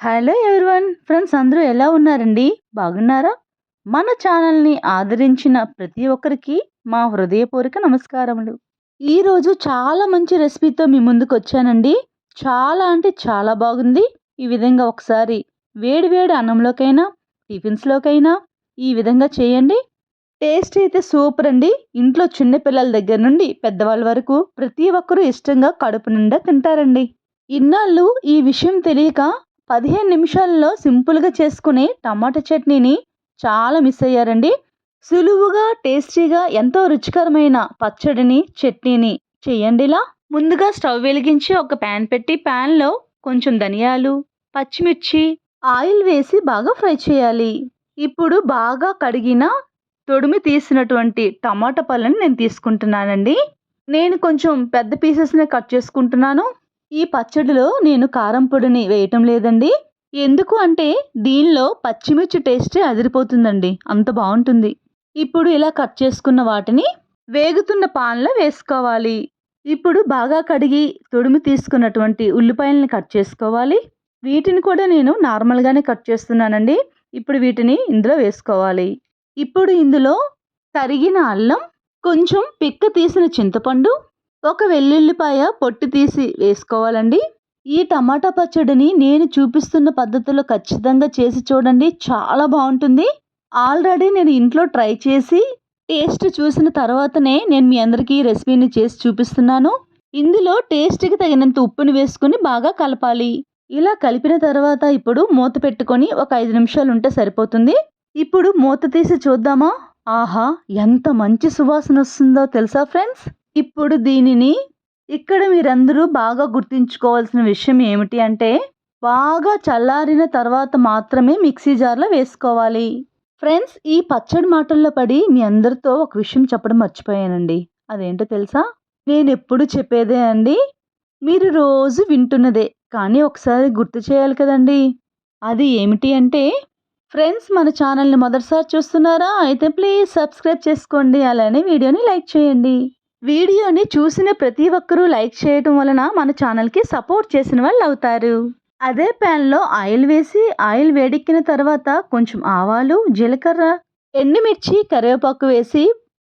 Hello everyone friends అందరూ ఎలా ఉన్నారండి? బాగున్నారా? మన ఛానల్ని ఆదరించిన ప్రతి ఒక్కరికి మా హృదయపూర్వక నమస్కారములు. ఈరోజు చాలా మంచి రెసిపీతో మీ ముందుకు వచ్చానండి. చాలా అంటే చాలా బాగుంది. ఈ విధంగా ఒకసారి వేడి వేడి అన్నంలోకైనా టిఫిన్స్లోకైనా ఈ విధంగా చేయండి. టేస్ట్ అయితే సూపర్ అండి. ఇంట్లో చిన్నపిల్లల దగ్గర నుండి పెద్దవాళ్ళ వరకు ప్రతి ఒక్కరూ ఇష్టంగా కడుపు నిండా తింటారండి. ఇన్నాళ్ళు ఈ విషయం తెలియక పదిహేను నిమిషాల్లో సింపుల్గా చేసుకునే టమాటా చట్నీని చాలా మిస్ అయ్యారండి. సులువుగా టేస్టీగా ఎంతో రుచికరమైన పచ్చడిని చట్నీని చేయండి ఇలా. ముందుగా స్టవ్ వెలిగించి ఒక ప్యాన్ పెట్టి ప్యాన్లో కొంచెం ధనియాలు పచ్చిమిర్చి ఆయిల్ వేసి బాగా ఫ్రై చేయాలి. ఇప్పుడు బాగా కడిగిన తొడిమి తీసినటువంటి టమాటా పళ్ళని నేను తీసుకుంటున్నానండి. నేను కొంచెం పెద్ద పీసెస్నే కట్ చేసుకుంటున్నాను. ఈ పచ్చడిలో నేను కారం పొడిని వేయటం లేదండి. ఎందుకు అంటే దీనిలో పచ్చిమిర్చి టేస్టే అదిరిపోతుందండి. అంత బాగుంటుంది. ఇప్పుడు ఇలా కట్ చేసుకున్న వాటిని వేగుతున్న పాన్లో వేసుకోవాలి. ఇప్పుడు బాగా కడిగి తుడిమి తీసుకున్నటువంటి ఉల్లిపాయలని కట్ చేసుకోవాలి. వీటిని కూడా నేను నార్మల్గానే కట్ చేస్తున్నానండి. ఇప్పుడు వీటిని ఇందులో వేసుకోవాలి. ఇప్పుడు ఇందులో తరిగిన అల్లం కొంచెం పిక్క తీసిన చింతపండు ఒక వెల్లుల్లిపాయ పొట్టు తీసి వేసుకోవాలండి. ఈ టమాటా పచ్చడిని నేను చూపిస్తున్న పద్ధతిలో ఖచ్చితంగా చేసి చూడండి చాలా బాగుంటుంది. ఆల్రెడీ నేను ఇంట్లో ట్రై చేసి టేస్ట్ చూసిన తర్వాతనే నేను మీ అందరికీ ఈ రెసిపీని చేసి చూపిస్తున్నాను. ఇందులో టేస్ట్కి తగినంత ఉప్పుని వేసుకుని బాగా కలపాలి. ఇలా కలిపిన తర్వాత ఇప్పుడు మూత పెట్టుకొని ఒక ఐదు నిమిషాలు ఉంటే సరిపోతుంది. ఇప్పుడు మూత తీసి చూద్దామా? ఆహా ఎంత మంచి సువాసన వస్తుందో తెలుసా ఫ్రెండ్స్? ఇప్పుడు దీనిని ఇక్కడ మీరందరూ బాగా గుర్తుంచుకోవాల్సిన విషయం ఏమిటి అంటే బాగా చల్లారిన తర్వాత మాత్రమే మిక్సీ జార్లో వేసుకోవాలి. ఫ్రెండ్స్ ఈ పచ్చడి మాటల్లో పడి మీ అందరితో ఒక విషయం చెప్పడం మర్చిపోయానండి. అదేంటో తెలుసా? నేను ఎప్పుడు చెప్పేదే అండి మీరు రోజు వింటున్నదే కానీ ఒకసారి గుర్తు చేయాలి కదండి. అది ఏమిటి అంటే ఫ్రెండ్స్ మన ఛానల్ని మొదటిసారి చూస్తున్నారా? అయితే ప్లీజ్ సబ్స్క్రైబ్ చేసుకోండి అలానే వీడియోని లైక్ చేయండి. వీడియోని చూసిన ప్రతి ఒక్కరూ లైక్ చేయటం వలన మన ఛానల్కి సపోర్ట్ చేసిన వాళ్ళు అవుతారు. అదే ప్యాన్లో ఆయిల్ వేసి ఆయిల్ వేడెక్కిన తర్వాత కొంచెం ఆవాలు జీలకర్ర ఎండుమిర్చి కరివేపాకు వేసి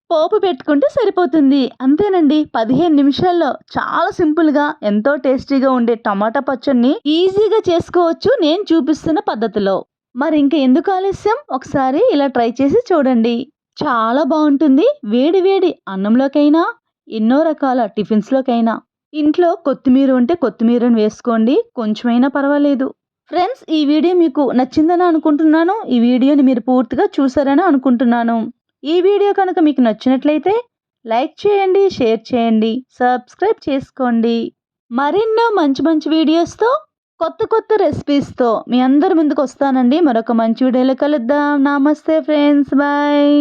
పోపు పెట్టుకుంటే సరిపోతుంది. అంతేనండి పదిహేను నిమిషాల్లో చాలా సింపుల్గా ఎంతో టేస్టీగా ఉండే టమాటా పచ్చడిని ఈజీగా చేసుకోవచ్చు నేను చూపిస్తున్న పద్ధతిలో. మరి ఇంకా ఎందుకు ఆలస్యం? ఒకసారి ఇలా ట్రై చేసి చూడండి. చాలా బాగుంటుంది. వేడి వేడి అన్నంలోకైనా ఎన్నో రకాల టిఫిన్స్లోకైనా. ఇంట్లో కొత్తిమీర ఉంటే కొత్తిమీరను వేసుకోండి కొంచెమైనా పర్వాలేదు. ఫ్రెండ్స్ ఈ వీడియో మీకు నచ్చిందని అనుకుంటున్నాను. ఈ వీడియోని మీరు పూర్తిగా చూసారని అనుకుంటున్నాను. ఈ వీడియో కనుక మీకు నచ్చినట్లయితే లైక్ చేయండి షేర్ చేయండి సబ్స్క్రైబ్ చేసుకోండి. మరెన్నో మంచి మంచి వీడియోస్తో కొత్త కొత్త రెసిపీస్తో మీ అందరి ముందుకు వస్తానండి. మరొక మంచి వీడియోలో కలుద్దాం. నమస్తే ఫ్రెండ్స్. బాయ్.